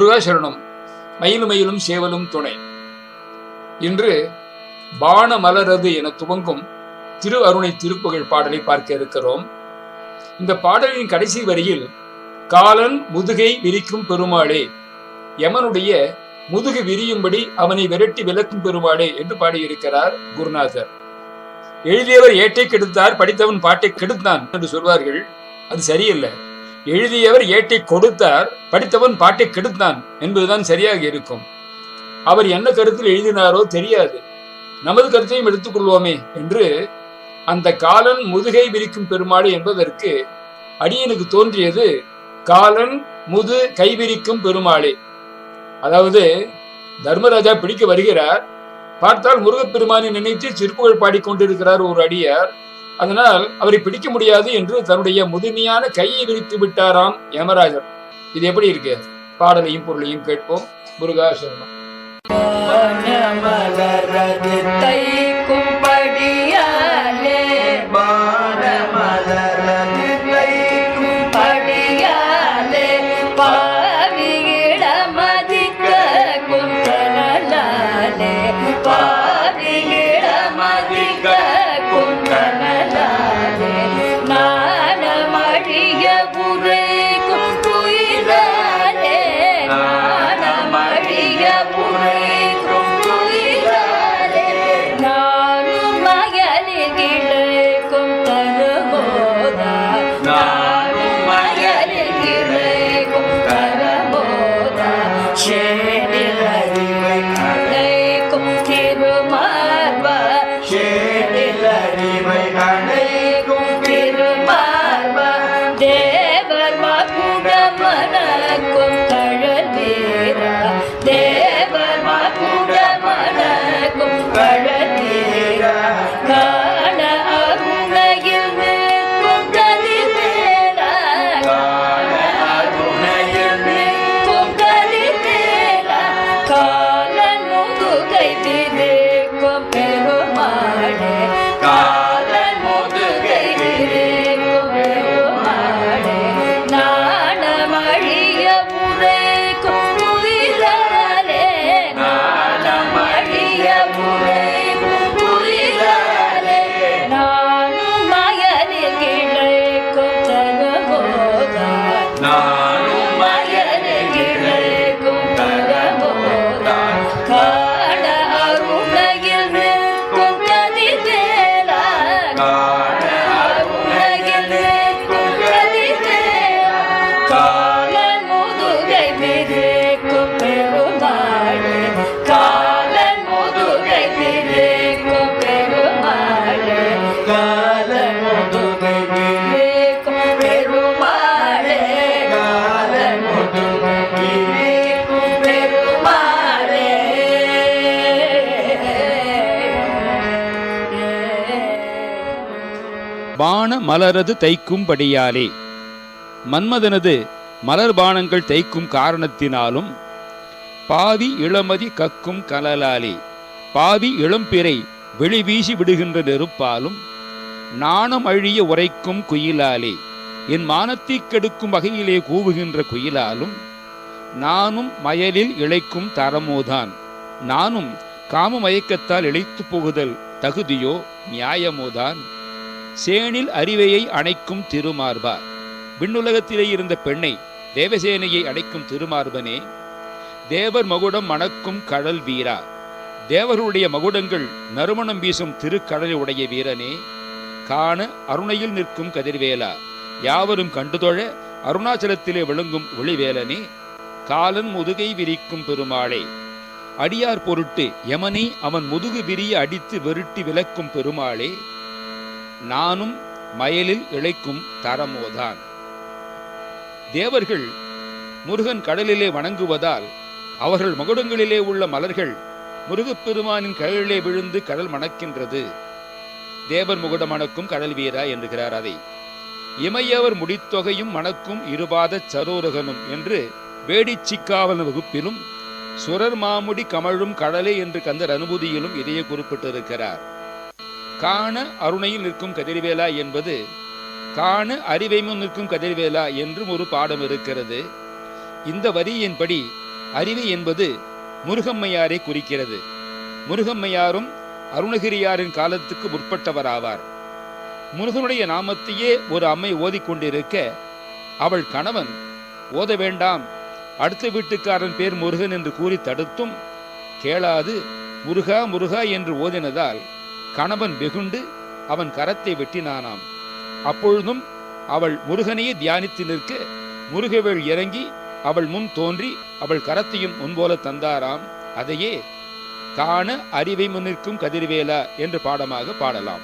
முருகாசரணம் மயிலு மயிலும் சேவலும் துணை. இன்று பான மலரது என துவங்கும் திரு அருணை திருப்புகழ் பாடலை பார்க்க இருக்கிறோம். இந்த பாடலின் கடைசி வரியில் காலன் முதுகை விரிக்கும் பெருமாளே யமனுடைய முதுகு விரியும்படி அவனை விரட்டி விளக்கும் பெருமாளே என்று பாடியிருக்கிறார் குருநாதர். எழுதியவர் ஏட்டை கெடுத்தார் படித்தவன் பாட்டை கெடுத்தான் என்று சொல்வார்கள். அது சரியில்லை. எழுதியவர் ஏட்டி கொடுத்தார் படித்தவன் பாட்டை கெடுத்தான் என்பதுதான் சரியாக இருக்கும். அவர் என்ன கருத்தில் எழுதினாரோ தெரியாது. நமது கருத்தையும் எடுத்துக்கொள்வோமே என்று அந்த காலன் முதுகை விரிக்கும் பெருமாடு என்பதற்கு அடியனுக்கு தோன்றியது காலன் முது கைவிரிக்கும் பெருமாளே. அதாவது தர்மராஜா பிடிக்க வருகிறார் பார்த்தால் முருகப்பெருமானை நினைத்து சிற்புகள் பாடிக்கொண்டிருக்கிறார் ஒரு அடியார். அதனால் அவரை பிடிக்க முடியாது என்று தன்னுடைய முதுமையான கையை விரித்து விட்டாராம் யமராஜர். இது எப்படி இருக்கு? பாடலையும் பொருளையும் கேட்போம். முருகா சர்மா Yahweh. மகுடமனக்கும் கழதீரா தேவர் மகுடமனக்கும் கழதீரா காண அருணையில் நிற்கும் கலிதேரா காண அருணையில் முதுகை விரிக்கும் பெருமாளே பான மலரது தைக்கும்படியாலே மன்மதனது மலர்பானங்கள் தைக்கும் காரணத்தினாலும் பாவி இளமதி கக்கும் கலலாலே பாவி இளம்பிறை வெளி வீசி விடுகின்ற நெருப்பாலும் நாணம் அழிய உரைக்கும் குயிலாலே என் மானத்தைக் கெடுக்கும் வகையிலே கூவுகின்ற குயிலாலும் நானும் மயலில் இழைக்கும் தரமோதான். நானும் காம மயக்கத்தால் இழைத்து போகுதல் தகுதியோ நியாயமோதான். சேனில் அறிவையை அணைக்கும் திருமார்பார் விண்ணுலகத்திலே இருந்த பெண்ணை தேவசேனையை அடைக்கும் திருமார்பனே தேவர் மகுடம் மணக்கும் கடல் வீரா. தேவர்களுடைய மகுடங்கள் நறுமணம் வீசும் திருக்கடலை உடைய வீரனே காண அருணையில் நிற்கும் கதிர்வேலா. யாவரும் கண்டுதொழ அருணாச்சலத்திலே விளங்கும் ஒளிவேலனே காலன் முதுகை விரிக்கும் பெருமாளே. அடியார் பொருட்டு யமனை அவன் முதுகு விரிய அடித்து வெருட்டி விலக்கும் பெருமாளே நானும் மயலில் இழைக்கும் தரமோதான். தேவர்கள் முருகன் கடலிலே வணங்குவதால் அவர்கள் மகுடங்களிலே உள்ள மலர்கள் முருகப்பெருமானின் கடலிலே விழுந்து கடல் மணக்கின்றது. தேவர் முகுட மணக்கும் கடல் வீரா என்கிறார் அதை. இமையவர் முடித்தொகையும் மணக்கும் இருபாத சரோரகனும் என்று வேடிச்சிக்காவல் வகுப்பிலும் சுரர் மாமுடி கமழும் கடலே என்று கந்தர் அனுபூதியிலும் இதையே குறிப்பிட்டிருக்கிறார். காண அருணையில் நிற்கும் கதிர்வேலா என்பது காணு அறிவை முன் நிற்கும் கதிர்வேலா என்றும் ஒரு பாடம் இருக்கிறது. இந்த வரியின்படி அறிவு என்பது முருகம்மையாரை குறிக்கிறது. முருகம்மையாரும் அருணகிரியாரின் காலத்துக்கு முற்பட்டவராவார். முருகனுடைய நாமத்தையே ஒரு அம்மை ஓதிக்கொண்டிருக்க அவள் கணவன் ஓத வேண்டாம் அடுத்த வீட்டுக்காரன் பேர் முருகன் என்று கூறி தடுத்தும் கேளாது முருகா முருகா என்று ஓதினதால் கணவன் வெகுண்டு அவன் கரத்தை வெட்டினானாம். அப்பொழுதும் அவள் முருகனையே தியானித்து நிற்க முருகவேள் இறங்கி அவள் முன் தோன்றி அவள் கரத்தையும் முன்போல தந்தாராம். அதையே காண அறிவை முன்னிற்கும் கதிர்வேலா என்று பாடமாக பாடலாம்.